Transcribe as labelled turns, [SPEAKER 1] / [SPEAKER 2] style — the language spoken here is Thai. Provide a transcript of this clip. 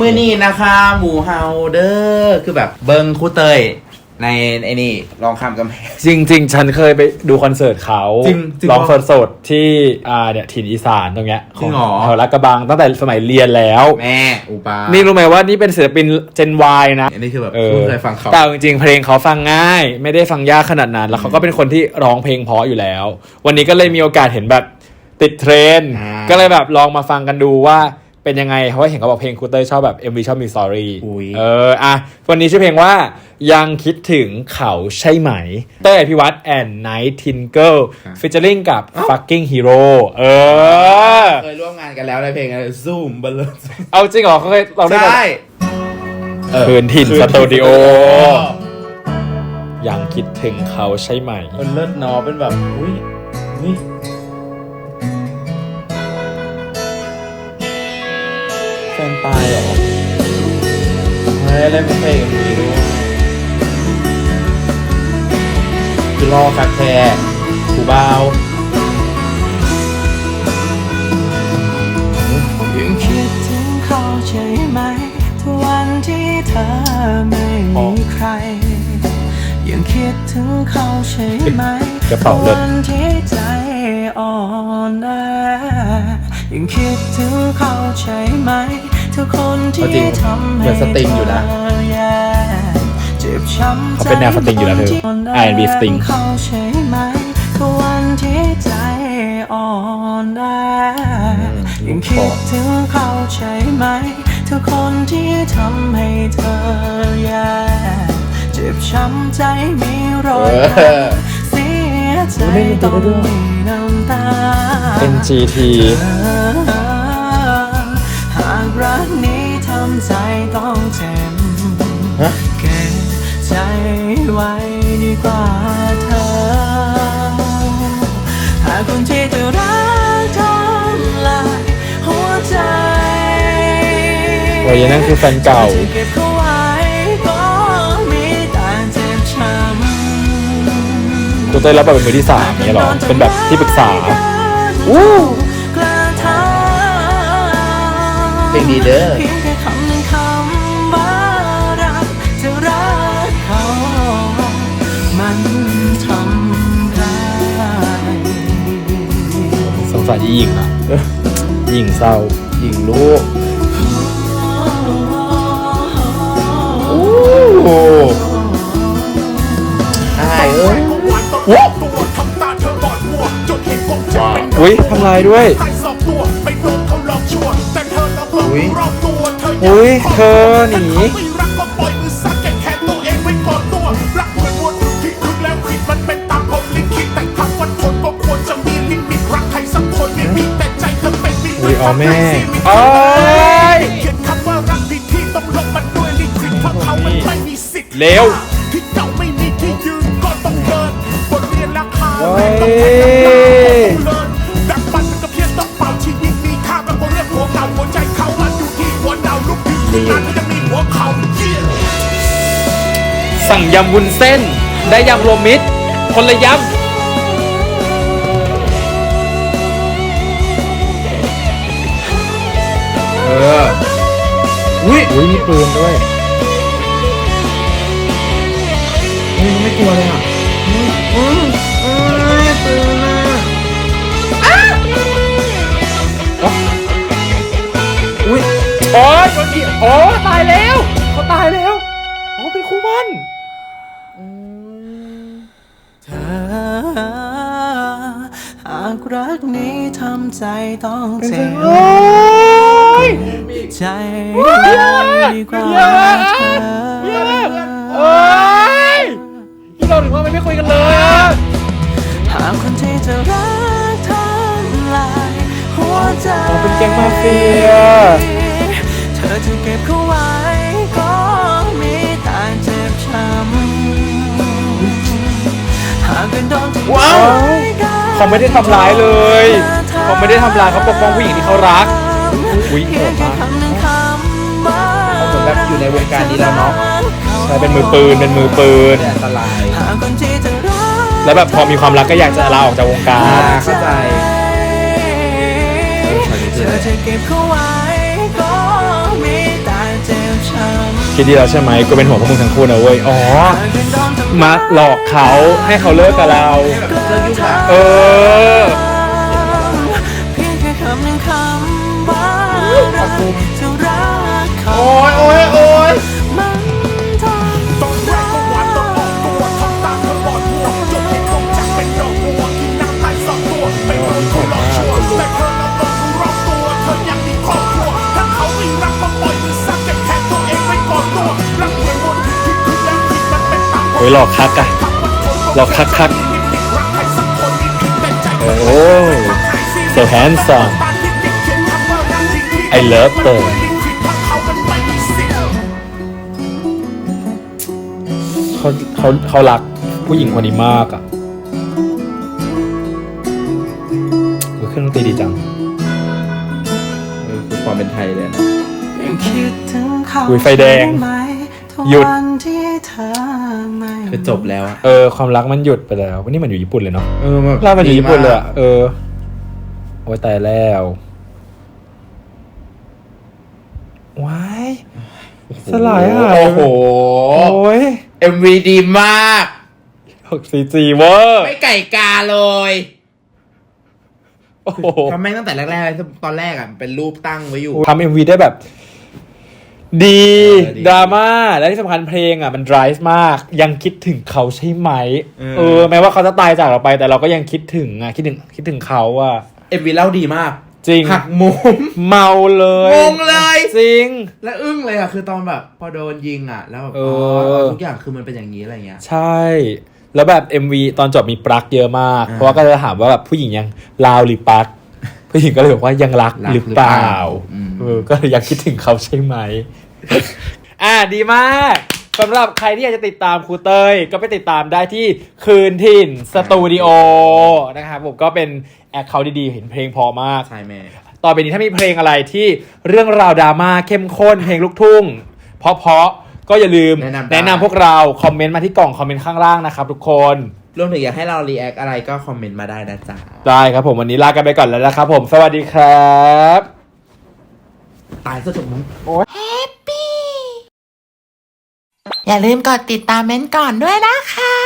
[SPEAKER 1] มือนี้นะคะ หมูเฮาเดอร์คือแบบเบิงครู่เตย ในไอ้นี่ลองคำกำแพง
[SPEAKER 2] จริง ๆ ฉันเคยไปดูคอนเสิร์ตเขา
[SPEAKER 1] จริงจริง
[SPEAKER 2] ร้อง
[SPEAKER 1] เหรอ
[SPEAKER 2] คอนเสิร์ตที่อ่าเนี่ยถิ่นอีสานตรงเนี้ย
[SPEAKER 1] จริงเหรอ
[SPEAKER 2] แถวลาดกระบังตั้งแต่สมัยเรียนแล้ว
[SPEAKER 1] แม่อุปา
[SPEAKER 2] นี่รู้ไหมว่านี่เป็นศิลปินเจน Y นะ
[SPEAKER 1] อันนี้คือแบบ
[SPEAKER 2] เออ
[SPEAKER 1] เพิ่งเคยฟังเขา
[SPEAKER 2] แต่เอาจริงๆเพลงเขาฟังง่าย ไม่ได้ฟังยากขนาดนั้น แล้วเขาก็เป็นคนที่ร้องเพลงเพราะอยู่แล้ว วันนี้ก็เลยมีโอกาสเห็นแบบติดเทรนด์
[SPEAKER 1] อ่า
[SPEAKER 2] ก็เลยแบบลองมาฟังกันดูว่า เป็นยังไง เพราะว่าเห็นเขาบอกเพลงคูเตอร์ชอบแบบ MV ชอบมีสตอรี่
[SPEAKER 1] อุ๊ย
[SPEAKER 2] เอออะวันนี้ชื่อเพลงว่ายังคิดถึงเขาใช่ไหม เต้ยอภิวัตแอนด์ไนท์ทินเกิลฟิชเชอริงกับ fucking hero เออ
[SPEAKER 1] เคยร่วมงานกันแล้วในเพลงอะไรซูมบัลเลอร์
[SPEAKER 2] เอาจริงเหรอเขาเคยเราได้
[SPEAKER 1] ใช่
[SPEAKER 2] คืนถิ่นสตูดิโอยังคิดถึงเขาใช่ไหม
[SPEAKER 1] มันเลิศเนอะเป็นแบบ อุ้ยอุ้ ฟนตายเหรอเฮ้ยเล่นเพลงกันดีด้วยคือรอคักแคร์ผูเบา
[SPEAKER 3] ยังคิดถึงเขาใช่ไหม ทุกวันที่เธอไม่มีใคร ยังคิดถึงเขาใช่ไหม
[SPEAKER 2] กระเป๋าเลิศ
[SPEAKER 3] วันที่ใจอ่อนแอ ยังคิดถึงเขาใช่ไหมทุกคนที่
[SPEAKER 1] เอาจริง
[SPEAKER 3] ทำ
[SPEAKER 1] เหมื
[SPEAKER 3] ให้
[SPEAKER 1] อนสตริงอยู่นะ
[SPEAKER 3] เธแย่เจ็บช้ำ
[SPEAKER 2] เขาเป็นแนวสตริงอยู่แล้วเธอ R&B สตริง
[SPEAKER 3] เขาใช่ไหมทุกวันที่ใจอ่อนแอยังคิดถึงเขาใช่ไหมทุกคนที่ทำให้เธอแย่เจ็บช้ำใจมีรอย
[SPEAKER 1] เออ
[SPEAKER 3] เสียใจต้องมีน้ำตา
[SPEAKER 2] NGT
[SPEAKER 3] หากรักนี้ทำใจต้องเจ็บ
[SPEAKER 1] ฮะ
[SPEAKER 3] เก็บใจไว้ดีกว่าเธอ หากคนที่เธอรักทำลายหัวใจ
[SPEAKER 2] โอ้ยนั่นคือแฟนเก่า
[SPEAKER 3] จะเก็บเขาไว้ก็มีแต่เจ็บช้ำ
[SPEAKER 2] กูเต้ยรับบทเป็นมือที่สามเนี่ยเหรอ เป็นแบบที่ปรึกษา
[SPEAKER 3] อู้
[SPEAKER 1] เพลงดีเด้อ
[SPEAKER 3] เพียงแค่คำหนึ่งคำว่ารักจะรักเขา มันทำร้าย
[SPEAKER 2] สงสารอีหญิงอะหญิงเศร้า
[SPEAKER 1] หญิงลูก
[SPEAKER 2] โอ้
[SPEAKER 1] อายเอ้ย
[SPEAKER 2] โห อุ้ยทำลายด้วย
[SPEAKER 1] อุ้ย
[SPEAKER 2] อุ้ยเธอหนี
[SPEAKER 4] อุ้ยเอาแม่
[SPEAKER 2] โอ้ย
[SPEAKER 4] เขียนคำว่ารักผิดที่ต้องลบมันด้วยลิขิตเพราะเขามันไม่มีสิทธิ์
[SPEAKER 2] เร็ว
[SPEAKER 4] ที่เจ้าไม่มีที่ยืนก็ต้องเดินบทเรียนราคา
[SPEAKER 2] โอ้
[SPEAKER 4] ไม่
[SPEAKER 2] ย
[SPEAKER 4] ต้อง
[SPEAKER 2] สั่งยำวุ้นเส้น ได้ยำรวมมิตร คนละย
[SPEAKER 1] เอออุ้ยำ
[SPEAKER 2] อุ้ยมีปืนด้วย
[SPEAKER 1] อุ้ยไม่กลัวเลยอะอืมอืมอืมปืนอะอุ้ย
[SPEAKER 2] โอ้ยโดนยิงโอ้ตายแล้ว
[SPEAKER 3] ใจต้องเจ็บ
[SPEAKER 2] โอ้ย
[SPEAKER 3] ใจดีกว่าเธอ
[SPEAKER 2] โอ้ยที่เราถึงว่ามันไม่คุยกันเลยอะ
[SPEAKER 3] หากคนที่จะรักทำลายหัวใจ
[SPEAKER 2] อ๋อเป็นแก๊งมาเฟีย
[SPEAKER 3] เธอจะเก็บเขาไว้ก็มีแต่เจ็บช้ำหากเป็นโดนที่
[SPEAKER 2] ว้าว
[SPEAKER 3] ไว้กัน
[SPEAKER 2] เขาไม่ได้ทำร้ายเลยเขา ไม่ได้ทำร้ายเขาปกป้องผู้หญิงที่เขารักอุ๊ย
[SPEAKER 3] เพียงแค่คำหนึ่งคำว่า
[SPEAKER 1] เขาเหมือนแบบอยู่ในวงการนี้แล้วเนาะ
[SPEAKER 2] ใช่เป็นมือปืนเป็นมือปืน
[SPEAKER 1] เนี่ยอันตราย
[SPEAKER 3] หากคนที่จะรัก
[SPEAKER 2] แล้วแบบพอมีความรักก็อยากจะลาออกจากวงกา
[SPEAKER 1] อ่ารเข้าใจ
[SPEAKER 3] เธอจะเก็บเขาไว้ก็มีแต่
[SPEAKER 2] คิดดีแล้วใช่ไหมกูเป็นห่วงพวกมึงทั้งคู่นะเว้ยอ๋อมาหลอกเขาให้เขาเลิกกับเรา
[SPEAKER 1] เรื่องยุ่งอ
[SPEAKER 2] หลอกคักอะหลอกคักคักโอ้ so handsome I love them เขาเขาเขารักผู้หญิงคนนี้มากอะเออเครื่องดนตรีดีจัง
[SPEAKER 1] เออคือความเป็นไทยเลยนะ
[SPEAKER 3] ยังคิดถึงเขา
[SPEAKER 2] อุ๊ยไฟแดง
[SPEAKER 3] ได้ไหมทุก
[SPEAKER 2] หยุด
[SPEAKER 3] วันที่เธอไม่
[SPEAKER 1] คือจบแล้วอะ
[SPEAKER 2] เออความรักมันหยุดไปแล้ววันนี้เหมันอยู่ญี่ปุ่นเลยเนาะ
[SPEAKER 1] เออแบบ
[SPEAKER 2] เรามันอยู่ญี่ปุ่นเลยอะ
[SPEAKER 1] ดีมาก
[SPEAKER 2] เออโอ้ยตายแล้วว้าย สลายหาย
[SPEAKER 1] โอ้โห
[SPEAKER 2] โอ้ย
[SPEAKER 1] MV ดีมาก
[SPEAKER 2] หกซีจีเวอร์
[SPEAKER 1] ไม่ไก่กาเลย
[SPEAKER 2] โอ้โห
[SPEAKER 1] ทำแม่งตั้งแต่แรกๆเลยตอนแรกอะ เป็นรูปตั้งไว้อยู่
[SPEAKER 2] ทำเอ็มวีได้แบบ ดี
[SPEAKER 1] เออดี
[SPEAKER 2] ดราม่าและที่สำคัญเพลงอะมัน drive มาก ยังคิดถึงเขาใช่ไหม
[SPEAKER 1] เออ
[SPEAKER 2] เออแม้ว่าเขาจะตายจากเราไป แต่เราก็ยังคิดถึงอะคิดถึงคิดถึงเขาอะ
[SPEAKER 1] MV เล่าดีมาก
[SPEAKER 2] จริง
[SPEAKER 1] หักมุม
[SPEAKER 2] เมาเลย
[SPEAKER 1] งงเลย
[SPEAKER 2] จริง
[SPEAKER 1] และอึ้งเลยอะ คือตอนแบบพอโดนยิงอะ แล้วแบบ
[SPEAKER 2] เอ
[SPEAKER 1] อ๋
[SPEAKER 2] อ
[SPEAKER 1] อทุกอย่างคือมันเป็นอย่างนี้อะไรเงี้ย
[SPEAKER 2] ใช่ แล้วแบบ MV ตอนจบมีปลั๊กเยอะมาก
[SPEAKER 1] อ่า
[SPEAKER 2] เพราะว่าก็จะถามว่าแบบผู้หญิงยังลาวหรือปลั๊ก ผู้หญิงก็เลยบอกว่ายังรัก
[SPEAKER 1] รัก
[SPEAKER 2] หรือเปล่า
[SPEAKER 1] หรือเปล่าอืม
[SPEAKER 2] เออก็เลยยังคิดถึงเขาใช่ไหม อ่าดีมากสำหรับใครที่อยากจะติดตามครูเต้ยก็ไปติดตามได้ที่คืนถิ่นสตูดิโอนะครับผมก็เป็นแอคเคาท์ดีๆ เห็นเพลงพอมาก
[SPEAKER 1] ใช่แม่
[SPEAKER 2] ต่อไปนี้ถ้ามีเพลงอะไรที่เรื่องราวดราม่าเข้มข้นเพลงลูกทุ่ง เพราะๆก็อย่าลืม
[SPEAKER 1] แนะนำได้
[SPEAKER 2] แนะนำพวกเรา คอมเมนต์มาที่กล่องคอมเมนต์ข้างล่างนะครับทุกคน
[SPEAKER 1] รวมถึงอยากให้เรารีแอคอะไรก็คอมเมนต์มาได้นะจ๊ะ
[SPEAKER 2] ได้ครับผมวันนี้ลากันไปก่อนแล้วนะครับผมสวัสดีครับ
[SPEAKER 1] ตายซะจบมึง
[SPEAKER 5] อย่าลืมกดติดตามเม้นท์ก่อนด้วยนะคะ